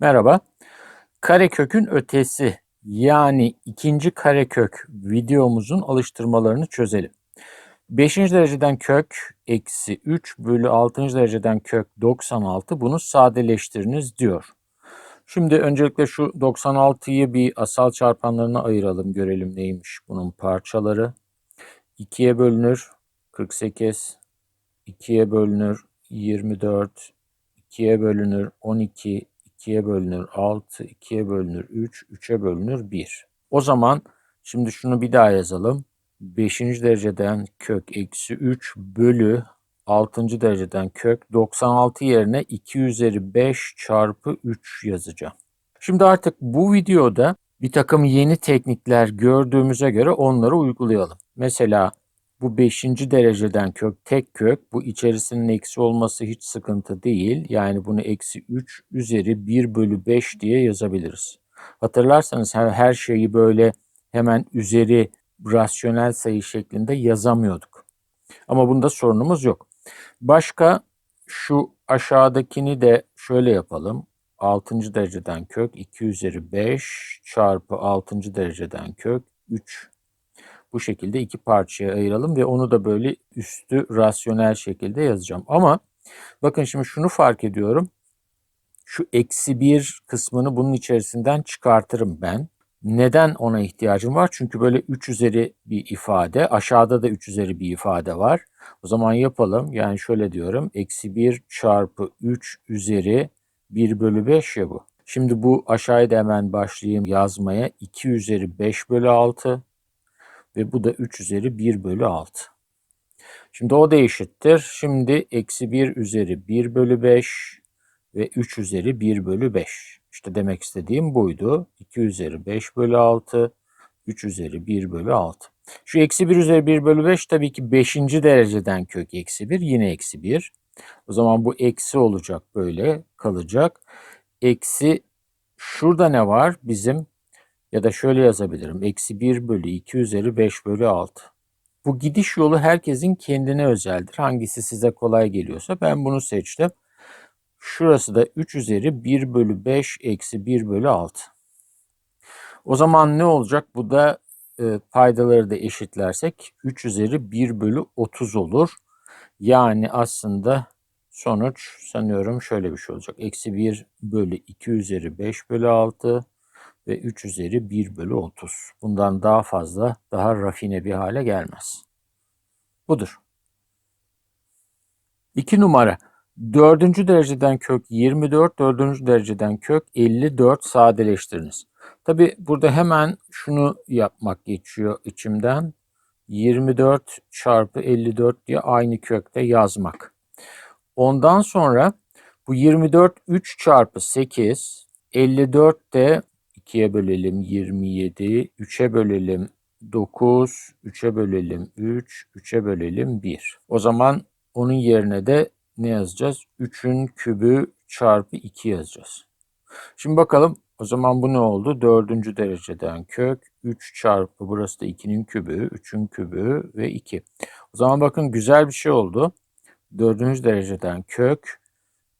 Merhaba. Karekökün ötesi yani ikinci karekök videomuzun alıştırmalarını çözelim. 5. dereceden kök eksi 3 bölü 6. dereceden kök 96 bunu sadeleştiriniz diyor. Şimdi öncelikle şu 96'yı bir asal çarpanlarına ayıralım görelim neymiş bunun parçaları. 2'ye bölünür 48, 2'ye bölünür 24, 2'ye bölünür 12, 2'ye bölünür 6, 2'ye bölünür 3, 3'e bölünür 1. O zaman şimdi şunu bir daha yazalım. 5. dereceden kök eksi 3 bölü 6. dereceden kök 96 yerine 2 üzeri 5 çarpı 3 yazacağım. Şimdi artık bu videoda bir takım yeni teknikler gördüğümüze göre onları uygulayalım. Mesela bu 5. dereceden kök tek kök. Bu içerisinin eksi olması hiç sıkıntı değil. Yani bunu eksi 3 üzeri 1 bölü 5 diye yazabiliriz. Hatırlarsanız her, her şeyi böyle hemen üzeri rasyonel sayı şeklinde yazamıyorduk. Ama bunda sorunumuz yok. Başka şu aşağıdakini de şöyle yapalım. 6. dereceden kök 2 üzeri 5 çarpı 6. dereceden kök 3 bu şekilde iki parçaya ayıralım ve onu da böyle üstü rasyonel şekilde yazacağım. Ama bakın şimdi şunu fark ediyorum. Şu eksi bir kısmını bunun içerisinden çıkartırım ben. Neden ona ihtiyacım var? Çünkü böyle 3 üzeri bir ifade, aşağıda da 3 üzeri bir ifade var. O zaman yapalım. Yani şöyle diyorum. Eksi 1 çarpı 3 üzeri 1 bölü 5 ya bu. Şimdi bu aşağıya da hemen başlayayım yazmaya. 2 üzeri 5 bölü 6 ve bu da 3 üzeri 1 bölü 6. Şimdi o da eşittir. Şimdi eksi 1 üzeri 1 bölü 5 ve 3 üzeri 1 bölü 5. İşte demek istediğim buydu. 2 üzeri 5 bölü 6, 3 üzeri 1 bölü 6. Şu eksi 1 üzeri 1 bölü 5 tabii ki 5. dereceden kök eksi 1 yine eksi 1. O zaman bu eksi olacak böyle kalacak. Eksi şurada ne var? Bizim ya da şöyle yazabilirim. Eksi 1 bölü 2 üzeri 5 bölü 6. Bu gidiş yolu herkesin kendine özeldir. Hangisi size kolay geliyorsa ben bunu seçtim. Şurası da 3 üzeri 1 bölü 5 eksi 1 bölü 6. O zaman ne olacak? Bu da e, paydaları da eşitlersek 3 üzeri 1 bölü 30 olur. Yani aslında sonuç sanıyorum şöyle bir şey olacak. Eksi 1 bölü 2 üzeri 5 bölü 6 ve 3 üzeri 1 bölü 30. Bundan daha fazla, daha rafine bir hale gelmez. Budur. 2 numara. Dördüncü dereceden kök 24, dördüncü dereceden kök 54 sadeleştiriniz. Tabi burada hemen şunu yapmak geçiyor içimden. 24 çarpı 54 diye aynı kökte yazmak. Ondan sonra bu 24 3 çarpı 8, 54 de 2'ye bölelim 27, 3'e bölelim 9, 3'e bölelim 3, 3'e bölelim 1. O zaman onun yerine de ne yazacağız? 3'ün kübü çarpı 2 yazacağız. Şimdi bakalım o zaman bu ne oldu? Dördüncü dereceden kök 3 çarpı burası da 2'nin kübü, 3'ün kübü ve 2. O zaman bakın güzel bir şey oldu. Dördüncü dereceden kök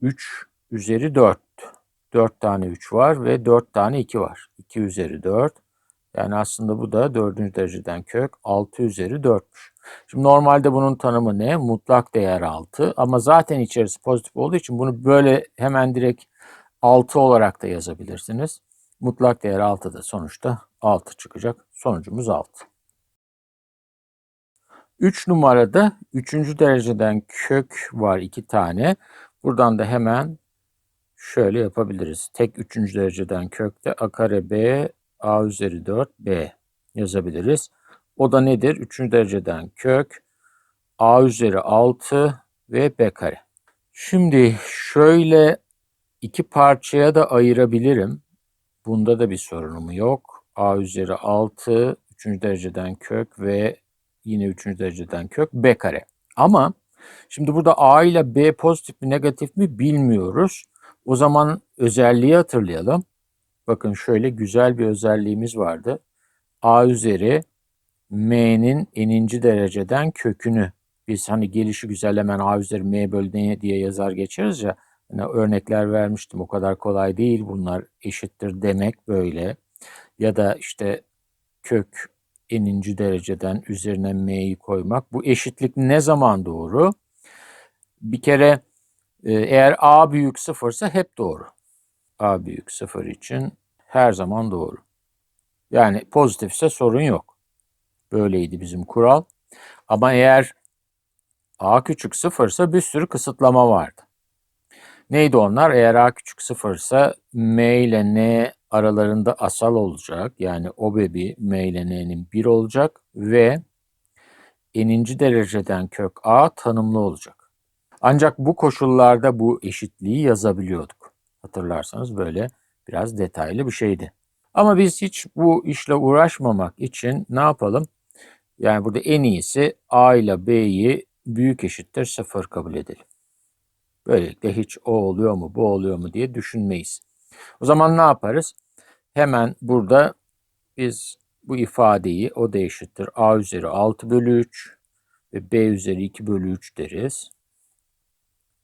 3 üzeri 4. 4 tane 3 var ve 4 tane 2 var. 2 üzeri 4. Yani aslında bu da 4. dereceden kök 6 üzeri 4'müş. Şimdi normalde bunun tanımı ne? Mutlak değer 6 ama zaten içerisi pozitif olduğu için bunu böyle hemen direkt 6 olarak da yazabilirsiniz. Mutlak değer 6 da sonuçta 6 çıkacak. Sonucumuz 6. 3 numarada 3. dereceden kök var 2 tane. Buradan da hemen şöyle yapabiliriz. Tek 3. dereceden kökte a kare b a üzeri 4 b yazabiliriz. O da nedir? 3. dereceden kök a üzeri 6 ve b kare. Şimdi şöyle iki parçaya da ayırabilirim. Bunda da bir sorunum yok. a üzeri 6 3. dereceden kök ve yine 3. dereceden kök b kare. Ama şimdi burada a ile b pozitif mi negatif mi bilmiyoruz. O zaman özelliği hatırlayalım. Bakın şöyle güzel bir özelliğimiz vardı. A üzeri m'nin eninci dereceden kökünü biz hani gelişi güzel hemen a üzeri m bölü n diye yazar geçeriz ya. Hani örnekler vermiştim. O kadar kolay değil. Bunlar eşittir demek böyle. Ya da işte kök eninci dereceden üzerine m'yi koymak. Bu eşitlik ne zaman doğru? Bir kere eğer a büyük sıfırsa hep doğru. a büyük sıfır için her zaman doğru. Yani pozitifse sorun yok. Böyleydi bizim kural. Ama eğer a küçük sıfırsa bir sürü kısıtlama vardı. Neydi onlar? Eğer a küçük sıfırsa m ile n aralarında asal olacak. Yani o bebi m ile n'nin 1 olacak ve n'inci dereceden kök a tanımlı olacak. Ancak bu koşullarda bu eşitliği yazabiliyorduk. Hatırlarsanız böyle biraz detaylı bir şeydi. Ama biz hiç bu işle uğraşmamak için ne yapalım? Yani burada en iyisi a ile b'yi büyük eşittir sıfır kabul edelim. Böylelikle hiç o oluyor mu bu oluyor mu diye düşünmeyiz. O zaman ne yaparız? Hemen burada biz bu ifadeyi o da eşittir a üzeri 6 bölü 3 ve b üzeri 2 bölü 3 deriz.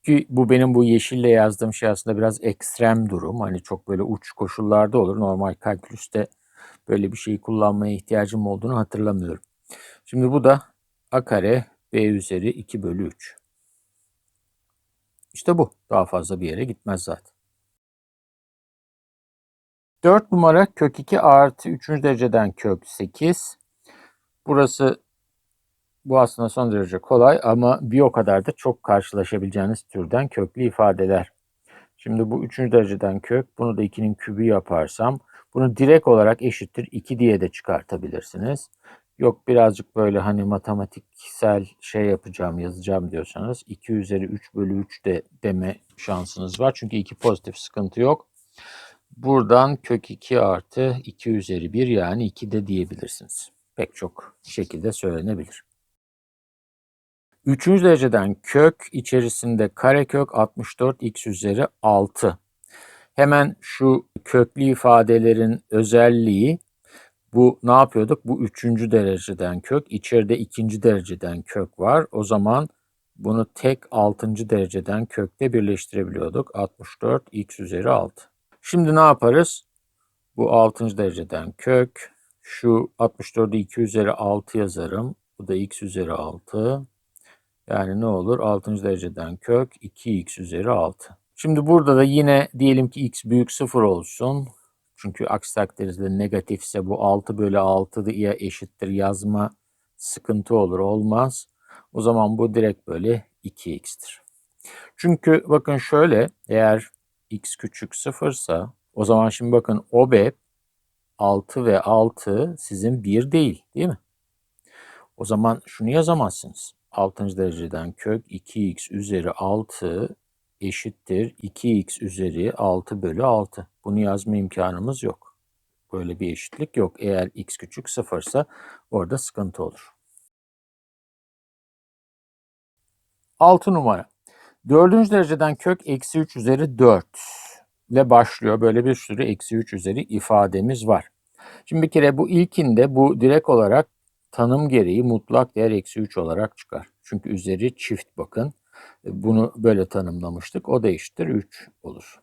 Ki bu benim bu yeşille yazdığım şey aslında biraz ekstrem durum. Hani çok böyle uç koşullarda olur. Normal kalkülüste böyle bir şeyi kullanmaya ihtiyacım olduğunu hatırlamıyorum. Şimdi bu da a kare b üzeri 2 bölü 3. İşte bu. Daha fazla bir yere gitmez zaten. 4 numara kök 2 artı 3. dereceden kök 8. Burası bu aslında son derece kolay ama bir o kadar da çok karşılaşabileceğiniz türden köklü ifadeler. Şimdi bu 3. dereceden kök, bunu da 2'nin kübü yaparsam bunu direkt olarak eşittir 2 diye de çıkartabilirsiniz. Yok birazcık böyle hani matematiksel şey yapacağım, yazacağım diyorsanız 2 üzeri 3 bölü 3 de deme şansınız var. Çünkü 2 pozitif sıkıntı yok. Buradan kök 2 artı 2 üzeri 1 yani 2 de diyebilirsiniz. Pek çok şekilde söylenebilir. Üçüncü dereceden kök içerisinde karekök 64 x üzeri 6. Hemen şu köklü ifadelerin özelliği bu ne yapıyorduk? Bu üçüncü dereceden kök. içeride ikinci dereceden kök var. O zaman bunu tek altıncı dereceden kökte birleştirebiliyorduk. 64 x üzeri 6. Şimdi ne yaparız? Bu altıncı dereceden kök. Şu 64'ü 2 üzeri 6 yazarım. Bu da x üzeri 6. Yani ne olur? 6. dereceden kök 2x üzeri 6. Şimdi burada da yine diyelim ki x büyük 0 olsun. Çünkü aksi takdirde negatifse bu 6 bölü 6 ya eşittir yazma sıkıntı olur olmaz. O zaman bu direkt böyle 2x'tir. Çünkü bakın şöyle eğer x küçük 0 ise o zaman şimdi bakın OBEP 6 ve 6 sizin 1 değil değil mi? O zaman şunu yazamazsınız. 6. dereceden kök 2x üzeri 6 eşittir 2x üzeri 6 bölü 6. Bunu yazma imkanımız yok. Böyle bir eşitlik yok. Eğer x küçük sıfırsa orada sıkıntı olur. 6 numara. 4. dereceden kök eksi 3 üzeri 4 ile başlıyor. Böyle bir sürü eksi 3 üzeri ifademiz var. Şimdi bir kere bu ilkinde bu direkt olarak tanım gereği mutlak değer eksi 3 olarak çıkar. Çünkü üzeri çift bakın. E, bunu böyle tanımlamıştık. O da eşittir 3 olur.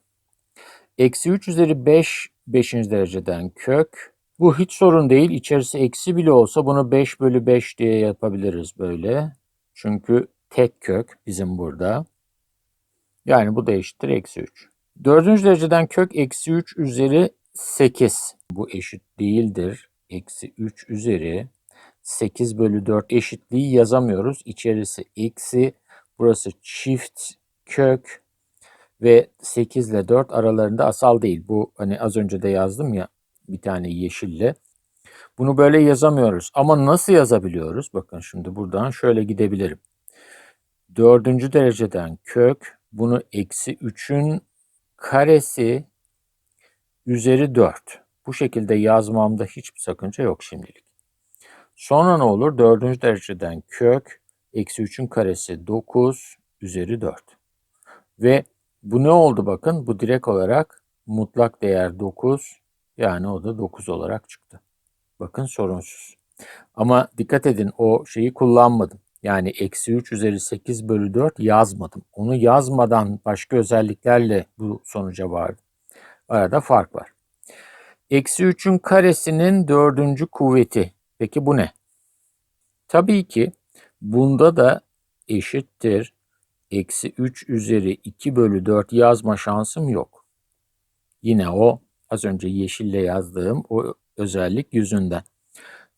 Eksi 3 üzeri 5 5. dereceden kök. Bu hiç sorun değil. İçerisi eksi bile olsa bunu 5 bölü 5 diye yapabiliriz böyle. Çünkü tek kök bizim burada. Yani bu da eşittir eksi 3. Dördüncü dereceden kök eksi 3 üzeri 8. Bu eşit değildir. Eksi 3 üzeri 8 bölü 4 eşitliği yazamıyoruz. İçerisi eksi, burası çift kök ve 8 ile 4 aralarında asal değil. Bu hani az önce de yazdım ya bir tane yeşille. Bunu böyle yazamıyoruz. Ama nasıl yazabiliyoruz? Bakın şimdi buradan şöyle gidebilirim. Dördüncü dereceden kök bunu eksi 3'ün karesi üzeri 4. Bu şekilde yazmamda hiçbir sakınca yok şimdilik. Sonra ne olur? Dördüncü dereceden kök eksi 3'ün karesi 9 üzeri 4. Ve bu ne oldu bakın? Bu direkt olarak mutlak değer 9 yani o da 9 olarak çıktı. Bakın sorunsuz. Ama dikkat edin o şeyi kullanmadım. Yani eksi 3 üzeri 8 bölü 4 yazmadım. Onu yazmadan başka özelliklerle bu sonuca vardım. Arada fark var. Eksi 3'ün karesinin dördüncü kuvveti. Peki bu ne? Tabii ki bunda da eşittir. Eksi 3 üzeri 2 bölü 4 yazma şansım yok. Yine o az önce yeşille yazdığım o özellik yüzünden.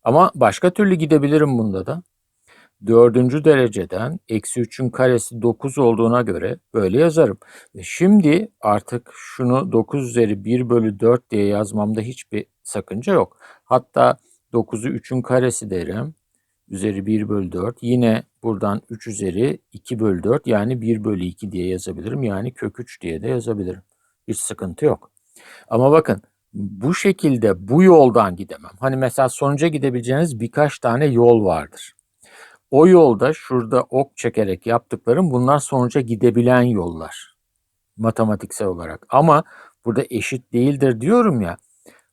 Ama başka türlü gidebilirim bunda da. Dördüncü dereceden eksi 3'ün karesi 9 olduğuna göre böyle yazarım. Şimdi artık şunu 9 üzeri 1 bölü 4 diye yazmamda hiçbir sakınca yok. Hatta 9'u 3'ün karesi derim. Üzeri 1 bölü 4. Yine buradan 3 üzeri 2 bölü 4 yani 1 bölü 2 diye yazabilirim. Yani kök 3 diye de yazabilirim. Hiç sıkıntı yok. Ama bakın bu şekilde bu yoldan gidemem. Hani mesela sonuca gidebileceğiniz birkaç tane yol vardır. O yolda şurada ok çekerek yaptıklarım bunlar sonuca gidebilen yollar. Matematiksel olarak. Ama burada eşit değildir diyorum ya.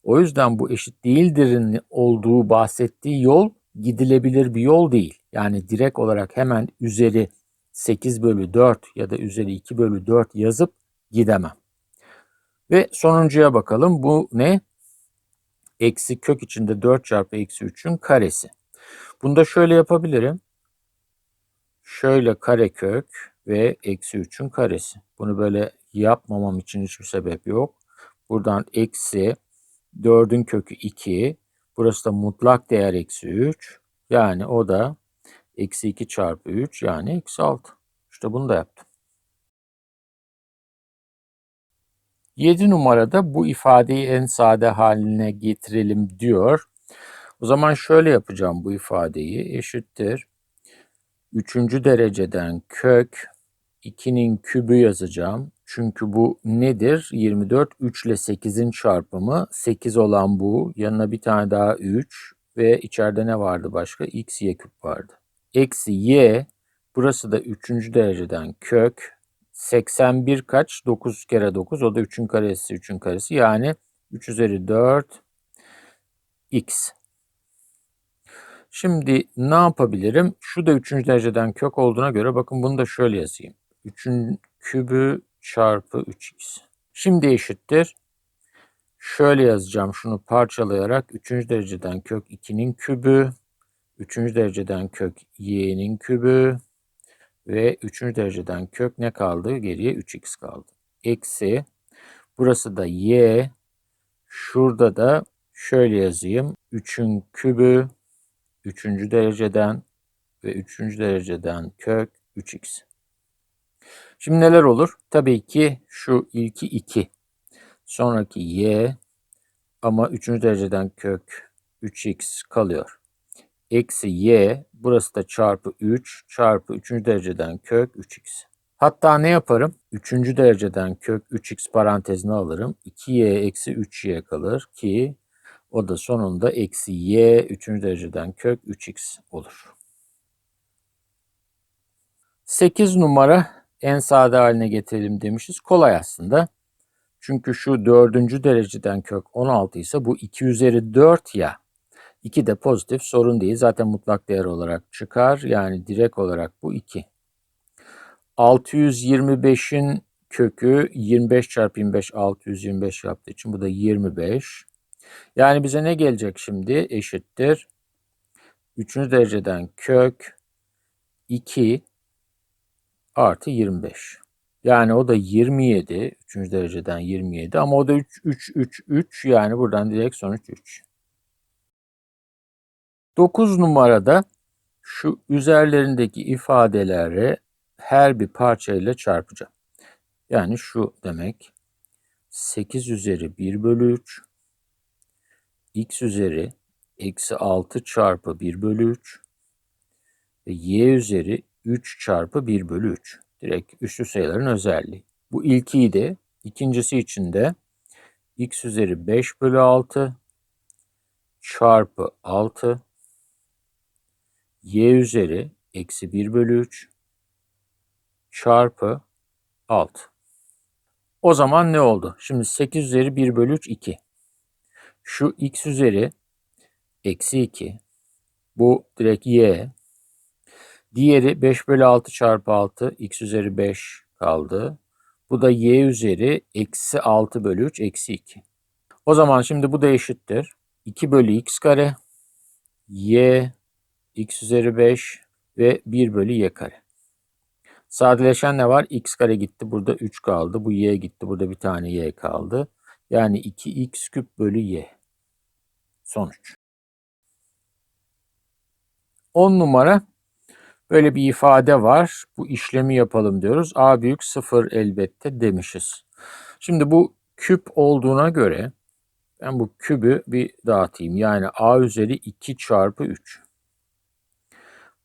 O yüzden bu eşit değildirin olduğu bahsettiği yol gidilebilir bir yol değil. Yani direkt olarak hemen üzeri 8 bölü 4 ya da üzeri 2 bölü 4 yazıp gidemem. Ve sonuncuya bakalım. Bu ne? Eksi kök içinde 4 çarpı eksi 3'ün karesi. Bunu da şöyle yapabilirim. Şöyle karekök ve eksi 3'ün karesi. Bunu böyle yapmamam için hiçbir sebep yok. Buradan eksi 4'ün kökü 2. Burası da mutlak değer eksi 3. Yani o da eksi 2 çarpı 3 yani eksi 6. İşte bunu da yaptım. 7 numarada bu ifadeyi en sade haline getirelim diyor. O zaman şöyle yapacağım bu ifadeyi eşittir. Üçüncü dereceden kök 2'nin kübü yazacağım. Çünkü bu nedir? 24 3 ile 8'in çarpımı 8 olan bu. Yanına bir tane daha 3 ve içeride ne vardı başka? x y küp vardı. Eksi y burası da 3. dereceden kök 81 kaç? 9 kere 9 o da 3'ün karesi 3'ün karesi yani 3 üzeri 4 x. Şimdi ne yapabilirim? Şu da 3. dereceden kök olduğuna göre bakın bunu da şöyle yazayım. 3'ün kübü çarpı 3x. Şimdi eşittir. Şöyle yazacağım şunu parçalayarak 3. dereceden kök 2'nin kübü, 3. dereceden kök y'nin kübü ve 3. dereceden kök ne kaldı? Geriye 3x kaldı. Eksi burası da y. Şurada da şöyle yazayım. 3'ün kübü 3. dereceden ve 3. dereceden kök 3x. Şimdi neler olur? Tabii ki şu ilki 2. Sonraki y ama 3. dereceden kök 3x kalıyor. Eksi y burası da çarpı 3 çarpı 3. dereceden kök 3x. Hatta ne yaparım? 3. dereceden kök 3x parantezine alırım. 2y eksi 3y kalır ki o da sonunda eksi y 3. dereceden kök 3x olur. 8 numara en sade haline getirelim demişiz. Kolay aslında. Çünkü şu 4. dereceden kök 16 ise bu 2 üzeri 4 ya. 2 de pozitif sorun değil. Zaten mutlak değer olarak çıkar. Yani direkt olarak bu 2. 625'in kökü 25 çarpı 25 625 yaptığı için bu da 25. Yani bize ne gelecek şimdi? Eşittir. Üçüncü dereceden kök 2 artı 25. Yani o da 27. Üçüncü dereceden 27 ama o da 3, 3, 3, 3 yani buradan direkt sonuç 3. 9 numarada şu üzerlerindeki ifadeleri her bir parçayla çarpacağım. Yani şu demek 8 üzeri 1 bölü 3 x üzeri eksi 6 çarpı 1 bölü 3 ve y üzeri 3 çarpı 1 bölü 3. Direkt üstü sayıların özelliği. Bu ilkiydi. İkincisi için de x üzeri 5 bölü 6 çarpı 6 y üzeri eksi 1 bölü 3 çarpı 6. O zaman ne oldu? Şimdi 8 üzeri 1 bölü 3 2. Şu x üzeri eksi 2. Bu direkt y. Diğeri 5 bölü 6 çarpı 6 x üzeri 5 kaldı. Bu da y üzeri eksi 6 bölü 3 eksi 2. O zaman şimdi bu da eşittir. 2 bölü x kare y x üzeri 5 ve 1 bölü y kare. Sadeleşen ne var? x kare gitti. Burada 3 kaldı. Bu y gitti. Burada bir tane y kaldı. Yani 2x küp bölü y. Sonuç. 10 numara böyle bir ifade var. Bu işlemi yapalım diyoruz. a büyük 0 elbette demişiz. Şimdi bu küp olduğuna göre ben bu kübü bir dağıtayım. Yani a üzeri 2 çarpı 3.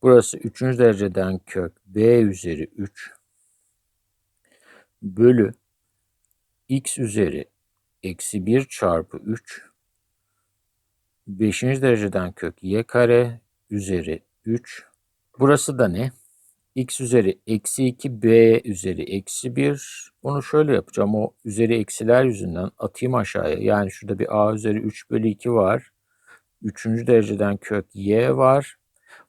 Burası 3. dereceden kök b üzeri 3 bölü x üzeri eksi 1 çarpı 3 5. dereceden kök y kare üzeri 3. Burası da ne? x üzeri eksi 2 b üzeri eksi 1. Bunu şöyle yapacağım. O üzeri eksiler yüzünden atayım aşağıya. Yani şurada bir a üzeri 3 bölü 2 var. 3. dereceden kök y var.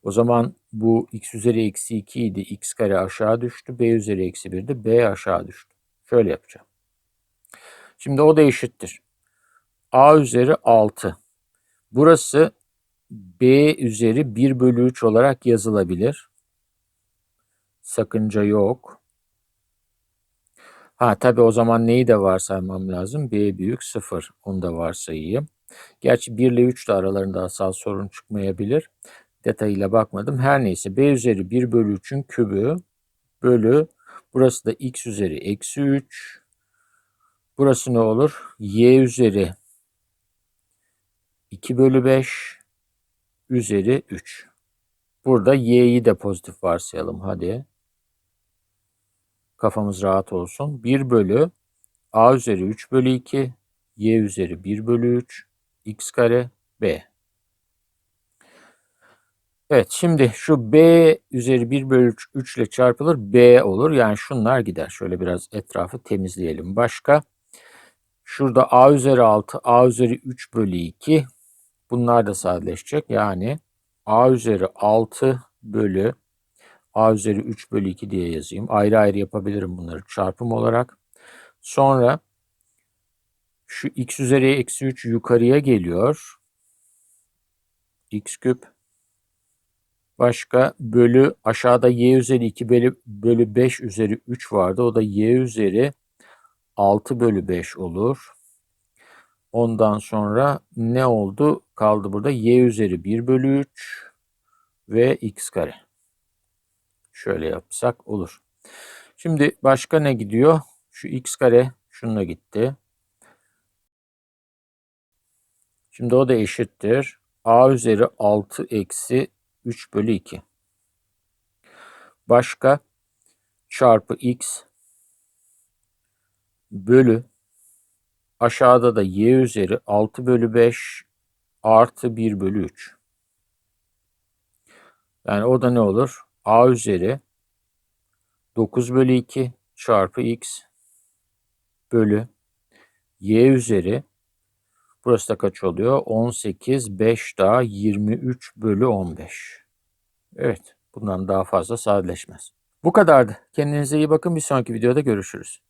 O zaman bu x üzeri eksi 2 idi. x kare aşağı düştü. b üzeri eksi 1 de b aşağı düştü. Şöyle yapacağım. Şimdi o da eşittir. a üzeri 6. Burası b üzeri 1 bölü 3 olarak yazılabilir. Sakınca yok. Ha tabi o zaman neyi de varsaymam lazım? b büyük 0. Onu da varsayayım. Gerçi 1 ile 3 de aralarında asal sorun çıkmayabilir. Detayıyla bakmadım. Her neyse b üzeri 1 bölü 3'ün kübü bölü burası da x üzeri eksi 3. Burası ne olur? y üzeri 2 bölü 5 üzeri 3. Burada y'yi de pozitif varsayalım hadi. Kafamız rahat olsun. 1 bölü a üzeri 3 bölü 2 y üzeri 1 bölü 3 x kare b. Evet şimdi şu b üzeri 1 bölü 3, 3 ile çarpılır b olur. Yani şunlar gider. Şöyle biraz etrafı temizleyelim. Başka şurada a üzeri 6 a üzeri 3 bölü 2 bunlar da sadeleşecek. Yani a üzeri 6 bölü a üzeri 3 bölü 2 diye yazayım. Ayrı ayrı yapabilirim bunları çarpım olarak. Sonra şu x üzeri eksi 3 yukarıya geliyor. x küp Başka bölü aşağıda y üzeri 2 bölü, bölü 5 üzeri 3 vardı. O da y üzeri 6 bölü 5 olur. Ondan sonra ne oldu? Kaldı burada y üzeri 1 bölü 3 ve x kare. Şöyle yapsak olur. Şimdi başka ne gidiyor? Şu x kare şununla gitti. Şimdi o da eşittir. a üzeri 6 eksi 3 bölü 2. Başka çarpı x bölü aşağıda da y üzeri 6 bölü 5 artı 1 bölü 3. Yani o da ne olur? a üzeri 9 bölü 2 çarpı x bölü y üzeri Burası da kaç oluyor? 18, 5 daha 23 bölü 15. Evet, bundan daha fazla sadeleşmez. Bu kadardı. Kendinize iyi bakın. Bir sonraki videoda görüşürüz.